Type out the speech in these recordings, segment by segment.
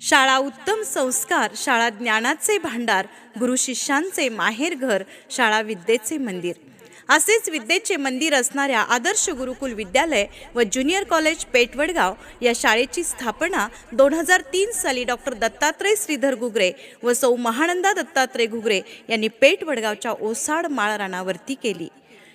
शाळा उत्तम संस्कार शाळा ज्ञानाचे भांडार गुरु शिष्यांचे माहेरघर शाळा विद्येचे मंदिर. असेच विद्येचे मंदिर असणाऱ्या आदर्श गुरुकुल विद्यालय व ज्युनियर कॉलेज पेटवडगाव या शाळेची स्थापना दोन हजार तीन साली डॉक्टर दत्तात्रय श्रीधर घुगरे व सौ महानंदा दत्तात्रय घुगरे यांनी पेटवडगावच्या ओसाड माळ रानावरती केली.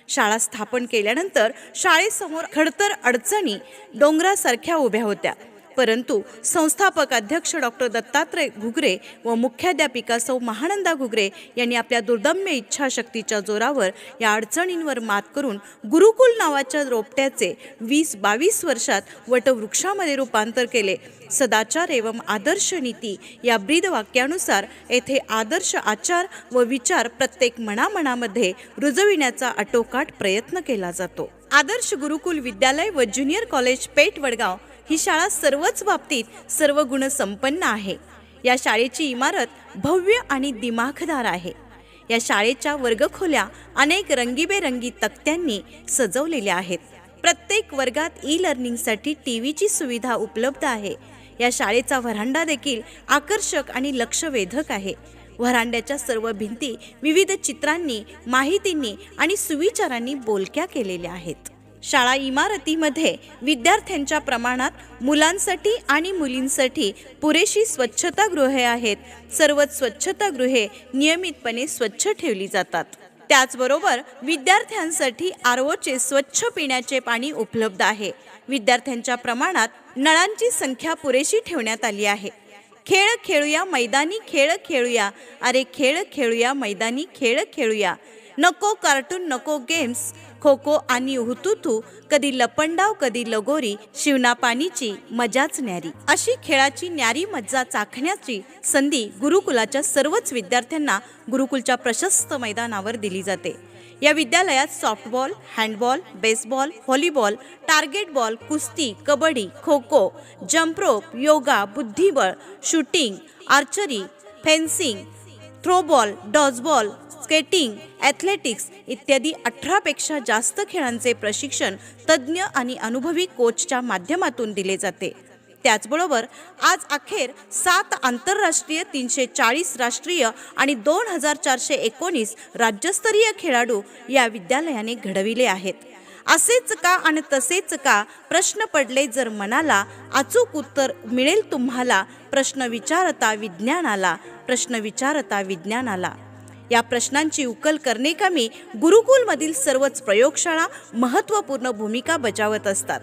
शाळा स्थापन केल्यानंतर शाळेसमोर खडतर अडचणी डोंगरासारख्या उभ्या होत्या. परंतु संस्थापक अध्यक्ष डॉक्टर दत्तात्रय घुगरे व मुख्याध्यापिका सौ महानंदा घुगरे यांनी आपल्या दुर्दम्य इच्छाशक्तीच्या जोरावर या अडचणींवर मात करून गुरुकुल नावाच्या रोपट्याचे वीस बावीस वर्षात वटवृक्षामध्ये रूपांतर केले. सदाचार एवं आदर्श नीती या ब्रीद वाक्यानुसार येथे आदर्श आचार व विचार प्रत्येक मनामनामध्ये रुजविण्याचा आटोकाट प्रयत्न केला जातो. आदर्श गुरुकुल विद्यालय व ज्युनियर कॉलेज पेठ वडगाव ही शाळा सर्वच बाबतीत सर्व गुण संपन्न आहे. या शाळेची इमारत भव्य आणि दिमाखदार आहे. या शाळेच्या वर्गखोल्या अनेक रंगीबेरंगी तक्त्यांनी सजवलेल्या आहेत. प्रत्येक वर्गात ई लर्निंगसाठी टी व्हीची सुविधा उपलब्ध आहे. या शाळेचा व्हरांडा देखील आकर्षक आणि लक्षवेधक आहे. व्हरांड्याच्या सर्व भिंती विविध चित्रांनी माहितींनी आणि सुविचारांनी बोलक्या केलेल्या आहेत. शाळा इमारतीमध्ये विद्यार्थ्यांच्या प्रमाणात मुलांसाठी आणि मुलींसाठी पुरेशी स्वच्छतागृहे आहेत. सर्वच स्वच्छतागृहे नियमितपणे स्वच्छ ठेवली जातात. त्याचबरोबर विद्यार्थ्यांसाठी आरओचे स्वच्छ पिण्याचे पाणी उपलब्ध आहे. विद्यार्थ्यांच्या प्रमाणात नळांची संख्या पुरेशी ठेवण्यात आली आहे. खेळ खेळूया मैदानी खेळ खेळूया. अरे खेळ खेळूया मैदानी खेळ खेळूया. नको कार्टून नको गेम्स खो खो आणि हुतुतू कधी लपंडाव कधी लगोरी शिवनापाणीची मजाच न्यारी. अशी खेळाची न्यारी मज्जा चाखण्याची संधी गुरुकुलाच्या सर्वच विद्यार्थ्यांना गुरुकुलच्या प्रशस्त मैदानावर दिली जाते. या विद्यालयात softball handball baseball volleyball target ball कुस्ती कबड्डी खो खो जम्परोप योगा बुद्धिबळ shooting archery fencing throwball dodgeball skating athletics इत्यादी अठरापेक्षा जास्त खेळांचे प्रशिक्षण तज्ज्ञ आणि अनुभवी कोचच्या माध्यमातून दिले जाते. त्याचबरोबर आज अखेर सात आंतरराष्ट्रीय तीनशे चाळीस राष्ट्रीय आणि दोन हजार चारशे एकोणीस राज्यस्तरीय खेळाडू या विद्यालयाने घडविले आहेत. असेच का आणि तसेच का प्रश्न पडले जर मनाला अचूक उत्तर मिळेल तुम्हाला? प्रश्न विचारता विज्ञानाला प्रश्न विचारता विज्ञानाला. या प्रश्नांची उकल कामी गुरुकुलमधील सर्वच प्रयोगशाळा महत्त्वपूर्ण भूमिका बजावत असतात.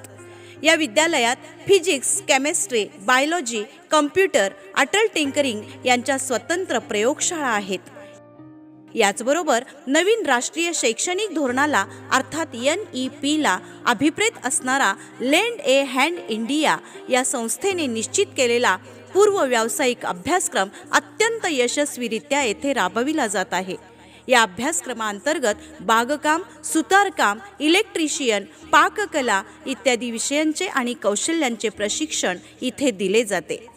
या विद्यालयात physics chemistry biology computer Atal tinkering यांच्या स्वतंत्र प्रयोगशाळा आहेत. याचबरोबर नवीन राष्ट्रीय शैक्षणिक धोरणाला अर्थात एन ई पीला अभिप्रेत असणारा लेंड ए हँड इंडिया या संस्थेने निश्चित केलेला पूर्व व्यावसायिक अभ्यासक्रम अत्यंत यशस्वीरित्या येथे राबविला जात आहे. या अभ्यासक्रमांतर्गत बागकाम सुतारकाम इलेक्ट्रिशियन पाककला इत्यादी विषयांचे आणि कौशल्यांचे प्रशिक्षण इथे दिले जाते.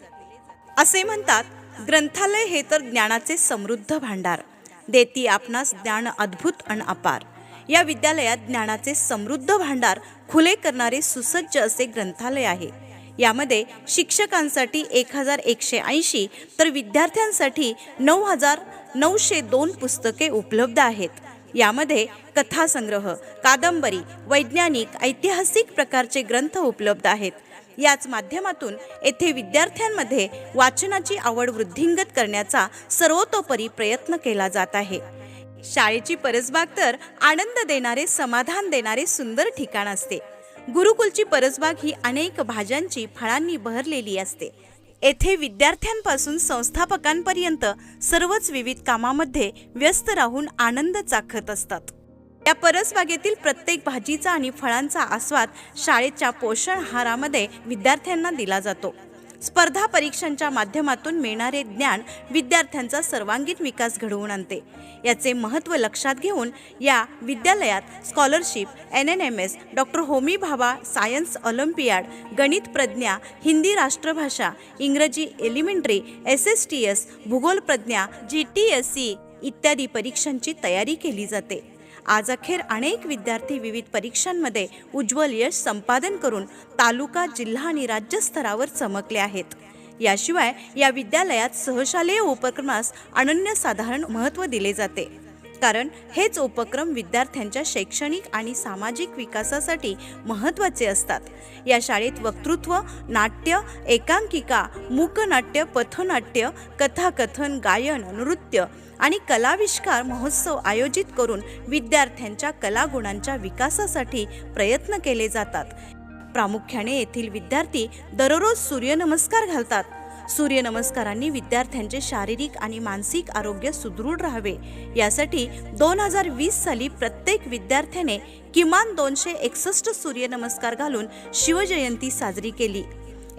असे म्हणतात ग्रंथालय हे तर ज्ञानाचे समृद्ध भांडार. देती आपणास ज्ञान अद्भुत आणि अपार. या विद्यालयात ज्ञानाचे समृद्ध भांडार खुले करणारे सुसज्ज असे ग्रंथालय आहे. यामध्ये शिक्षकांसाठी एक हजार एकशे ऐंशी तर विद्यार्थ्यांसाठी नऊ हजार नऊशे दोन पुस्तके उपलब्ध आहेत. यामध्ये कथासंग्रह कादंबरी वैज्ञानिक ऐतिहासिक प्रकारचे ग्रंथ उपलब्ध आहेत. याच माध्यमातून येथे विद्यार्थ्यांमध्ये वाचनाची आवड वृद्धिंगत करण्याचा सर्वतोपरी प्रयत्न केला जात आहे. शाळेची परसबाग तर आनंद देणारे समाधान देणारे सुंदर ठिकाण असते. गुरुकुलची परसबाग ही अनेक भाज्यांची फळांनी बहरलेली असते. येथे विद्यार्थ्यांपासून संस्थापकांपर्यंत सर्वच विविध कामामध्ये व्यस्त राहून आनंद चाखत असतात. या परसबागेतील प्रत्येक भाजीचा आणि फळांचा आस्वाद शाळेच्या पोषण आहारामध्ये विद्यार्थ्यांना दिला जातो. स्पर्धा परीक्षांच्या माध्यमातून मिळणारे ज्ञान विद्यार्थ्यांचा सर्वांगीण विकास घडवून आणते. याचे महत्त्व लक्षात घेऊन या विद्यालयात scholarship N N M S doctor Homi Bhabha science olympiad गणित प्रज्ञा हिंदी राष्ट्रभाषा इंग्रजी elementary S S T S भूगोल प्रज्ञा जी टी एस सी इत्यादी परीक्षांची तयारी केली जाते. आज अखेर अनेक विद्यार्थी विविध परीक्षांमध्ये उज्ज्वल यश संपादन करून तालुका जिल्हा आणि राज्य स्तरावर चमकले आहेत. याशिवाय या विद्यालयात सहशालेय उपक्रमास अनन्यसाधारण महत्त्व दिले जाते. कारण हेच उपक्रम विद्यार्थ्यांच्या शैक्षणिक आणि सामाजिक विकासासाठी महत्त्वाचे असतात. या शाळेत वक्तृत्व नाट्य एकांकिका मूकनाट्य पथनाट्य कथाकथन गायन नृत्य आणि कलाविष्कार महोत्सव आयोजित करून विद्यार्थ्यांच्या कलागुणांच्या विकासासाठी प्रयत्न केले जातात. प्रामुख्याने येथील विद्यार्थी दररोज सूर्यनमस्कार घालतात. सूर्यनमस्कारांनी विद्यार्थ्यांचे शारीरिक आणि मानसिक आरोग्य सुदृढ राहावे. यासाठी दोन हजार वीस साली प्रत्येक विद्यार्थ्याने किमान दोनशे एकसष्ट सूर्यनमस्कार घालून शिवजयंती साजरी केली.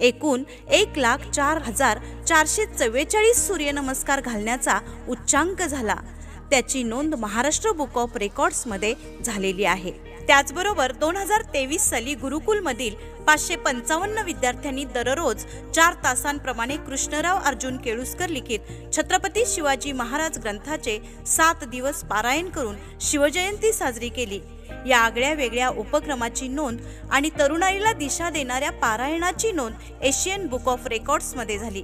एकूण एक लाख चार हजार चारशे चव्वेचाळीस सूर्यनमस्कार घालण्याचा उच्चांक झाला. त्याची नोंद महाराष्ट्र बुक ऑफ रेकॉर्ड्समध्ये झालेली आहे. त्याचबरोबर दोन हजार तेवीस साली गुरुकुलमधील पाचशे पंचावन्न विद्यार्थ्यांनी दररोज चार तासांप्रमाणे कृष्णराव अर्जुन केळुसकर लिखित छत्रपती शिवाजी महाराज ग्रंथाचे सात दिवस पारायण करून शिवजयंती साजरी केली. या आगळ्या वेगळ्या उपक्रमाची नोंद आणि तरुणाईला दिशा देणाऱ्या पारायणाची नोंद एशियन बुक ऑफ रेकॉर्ड्समध्ये झाली.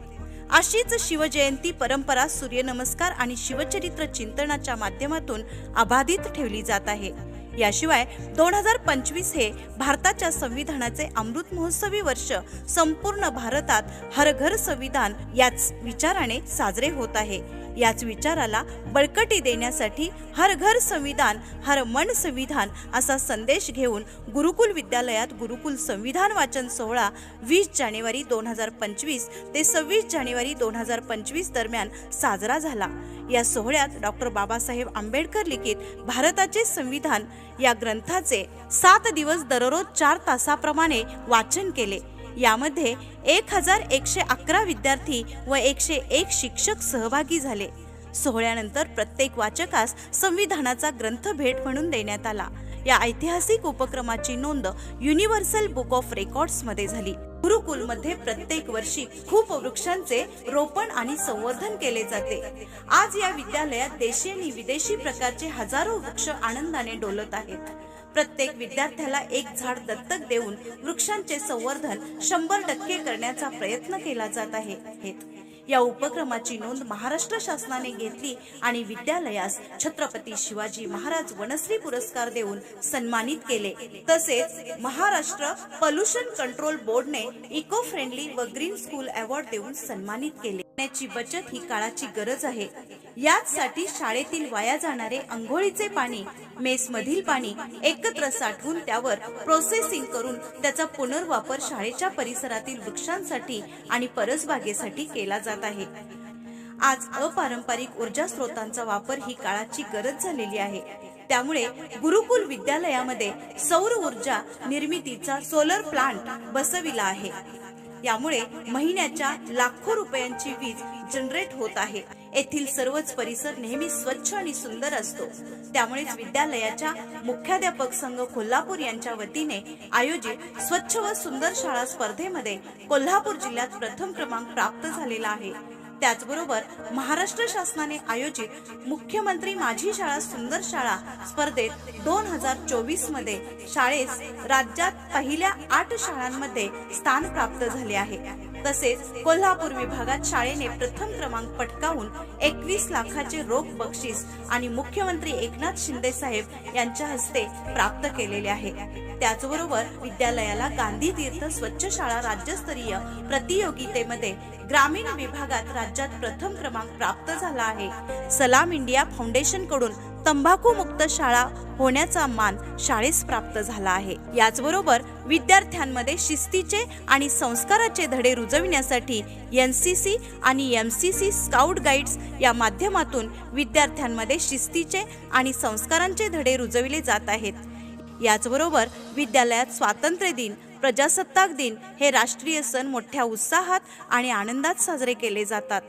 अशीच शिवजयंती परंपरा सूर्यनमस्कार आणि शिवचरित्र चिंतनाच्या माध्यमातून अबाधित ठेवली जात आहे. याशिवाय दोन हजार पंचवीस हे भारताच्या संविधानाचे अमृत महोत्सवी वर्ष संपूर्ण भारतात हर घर संविधान याच विचाराने साजरे होत आहे. याच विचाराला बळकटी देण्यासाठी हर घर संविधान हर मन संविधान असा संदेश घेऊन गुरुकुल विद्यालयात गुरुकुल संविधान वाचन सोहळा वीस जानेवारी दोन हजार पंचवीस ते सव्वीस जानेवारी दोन हजार पंचवीस दरम्यान साजरा झाला. या सोहळ्यात डॉक्टर बाबासाहेब आंबेडकर लिखित भारताचे संविधान या ग्रंथाचे सात दिवस दररोज चार तासाप्रमाणे वाचन केले. यामध्ये एक हजार एकशे अकरा विद्यार्थी व एकशे एक शिक्षक सहभागी झाले. सोहळ्यानंतर प्रत्येक वाचकास संविधानाचा ग्रंथ भेट म्हणून देण्यात आला. या ऐतिहासिक उपक्रमाची नोंद युनिव्हर्सल बुक ऑफ रेकॉर्ड्समध्ये झाली. गुरुकुलमध्ये प्रत्येक वर्षी खूप वृक्षांचे रोपण आणि संवर्धन केले जाते. आज या विद्यालयात देशी आणि विदेशी प्रकारचे हजारो वृक्ष आनंदाने डोलत आहेत. प्रत्येक विद्यार्थ्याला एक झाड दत्तक देऊन वृक्षांचे संवर्धन शंभर टक्के करण्याचा प्रयत्न केला जात आहे. या उपक्रमाची नोंद महाराष्ट्र शासनाने घेतली आणि विद्यालयास छत्रपती शिवाजी महाराज वनश्री पुरस्कार देऊन सन्मानित केले. तसेच महाराष्ट्र पोल्युशन कंट्रोल बोर्डने इको फ्रेंडली व ग्रीन स्कूल अवॉर्ड देऊन सन्मानित केले. पाण्याची बचत ही काळाची गरज आहे. याचसाठी शाळेतील वाया जाणारे अंघोळीचे पाणी मेस मधील पाणी एकत्र साठवून त्यावर प्रोसेसिंग करून त्याचा पुनर्वापर शाळेच्या परिसरातील वृक्षांसाठी आणि परसबागेसाठी केला जात आहे. आज अपारंपरिक ऊर्जा स्रोतांचा वापर ही काळाची गरज झालेली आहे. त्यामुळे गुरुकुल विद्यालयामध्ये सौर ऊर्जा निर्मितीचा सोलर प्लांट बसविला आहे. यामुळे महिन्याच्या लाखो रुपयांची वीज जनरेट होत आहे. येथील सर्वच परिसर नेहमी स्वच्छ आणि सुंदर असतो. त्यामुळेच विद्यालयाच्या मुख्याध्यापक संघ कोल्हापूर यांच्या वतीने आयोजित स्वच्छ व सुंदर शाळा स्पर्धेमध्ये कोल्हापूर जिल्ह्यात प्रथम क्रमांक प्राप्त झालेला आहे. त्याचबरोबर महाराष्ट्र शासनाने आयोजित मुख्यमंत्री माझी शाळा सुंदर शाळा स्पर्धेत दोन हजार चोवीसमध्ये शाळेस राज्यात पहिल्या आठ शाळांमध्ये स्थान प्राप्त झाले आहे. तसेच कोल्हापूर विभागात शाळेने प्रथम क्रमांक पटकावून एकवीस लाखाचे रोख बक्षीस आणि मुख्यमंत्री एकनाथ शिंदे साहेब यांच्या हस्ते प्राप्त केलेले आहे. त्याचबरोबर विद्यालयाला गांधी तीर्थ स्वच्छ शाळा राज्यस्तरीय प्रतियोगितेमध्ये ग्रामीण विभागात राज्यात प्रथम क्रमांक प्राप्त झाला आहे. सलाम इंडिया फाउंडेशनकडून तंबाखू मुक्त शाळा होण्याचा मान शाळेस प्राप्त झाला आहे. याचबरोबर विद्यार्थ्यांमध्ये शिस्तीचे आणि संस्काराचे धडे रुजविण्यासाठी एन सी सी आणि M C C scout guides या माध्यमातून विद्यार्थ्यांमध्ये शिस्तीचे आणि संस्कारांचे धडे रुजविले जात आहेत. याचबरोबर विद्यालयात स्वातंत्र्य दिन प्रजासत्ताक दिन हे राष्ट्रीय सण मोठ्या उत्साहात आणि आनंदात साजरे केले जातात.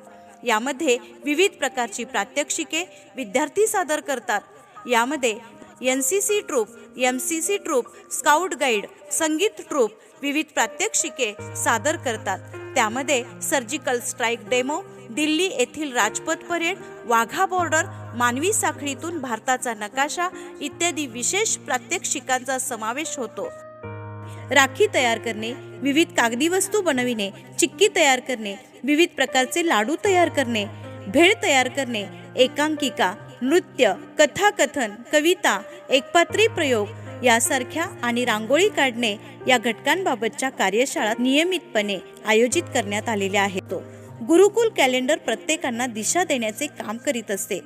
यामध्ये विविध प्रकारची प्रात्यक्षिके विद्यार्थी सादर करतात. यामध्ये N C C troop M C C troop scout guide संगीत ट्रूप विविध प्रात्यक्षिके सादर करतात. त्यामध्ये सर्जिकल स्ट्राईक डेमो दिल्ली येथील राजपथ परेड वाघा बॉर्डर मानवी साखळीतून भारताचा नकाशा इत्यादी विशेष प्रात्यक्षिकांचा समावेश होतो. राखी तयार करणे विविध कागदी वस्तू बनविणे चिक्की तयार करणे विविध प्रकारचे लाडू तयार करणे भेळ तयार करणे एकांकिका नृत्य कथाकथन कविता एकपात्री प्रयोग यासारख्या आणि रांगोळी काढणे या घटकांबाबतच्या कार्यशाळा नियमितपणे आयोजित करण्यात आलेल्या आहेत. गुरुकुल कॅलेंडर प्रत्येकांना दिशा देण्याचे काम करीत असते.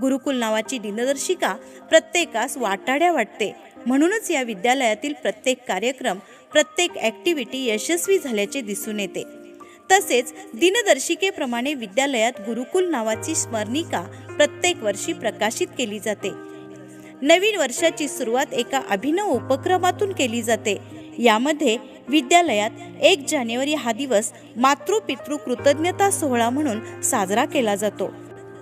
गुरुकुल नावाची दिनदर्शिका प्रत्येकास वाटाड्या वाटते. म्हणूनच या विद्यालयातील प्रत्येक कार्यक्रम प्रत्येक ॲक्टिव्हिटी यशस्वी झाल्याचे दिसून येते. तसेच दिनदर्शिकेप्रमाणे विद्यालयात गुरुकुल नावाची स्मरणिका प्रत्येक वर्षी प्रकाशित केली जाते. नवीन वर्षाची सुरुवात एका अभिनव उपक्रमातून केली जाते. यामध्ये विद्यालयात एक जानेवारी हा दिवस मातृपितृ कृतज्ञता सोहळा म्हणून साजरा केला जातो.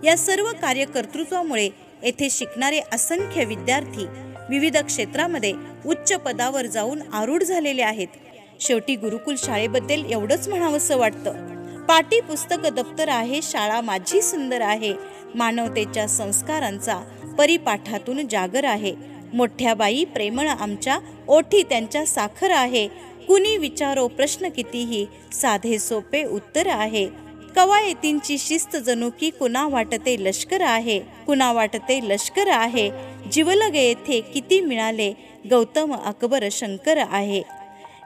या सर्व कार्यकर्तृत्वामुळे येथे शिकणारे असंख्य विद्यार्थी विविध क्षेत्रामध्ये उच्च पदावर जाऊन आरूढ झालेले आहेत. शेवटी गुरुकुल शाळेबद्दल एवढंच म्हणावंसं वाटतं. पाटी पुस्तक दप्तर आहे शाळा माझी सुंदर आहे. मानवतेच्या संस्कारांचा परिपाठातून जागर आहे. मोठ्या बाई प्रेमळ आमच्या ओठी त्यांच्या साखर आहे. कुणी विचारो प्रश्न कितीही साधे सोपे उत्तर आहे. कवायतींची शिस्त जणू की कुणा वाटते लष्कर आहे. कुणा वाटते लष्कर आहे. जिवलग येथे किती मिळाले? गौतम अकबर शंकर आहे.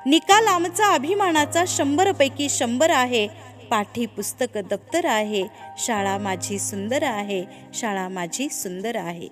निकाल आमचा अभिमानाचा शंभर पैकी शंभर आहे. पाठी पुस्तक दप्तर आहे. शाळा माझी सुंदर आहे. शाळा माझी सुंदर आहे.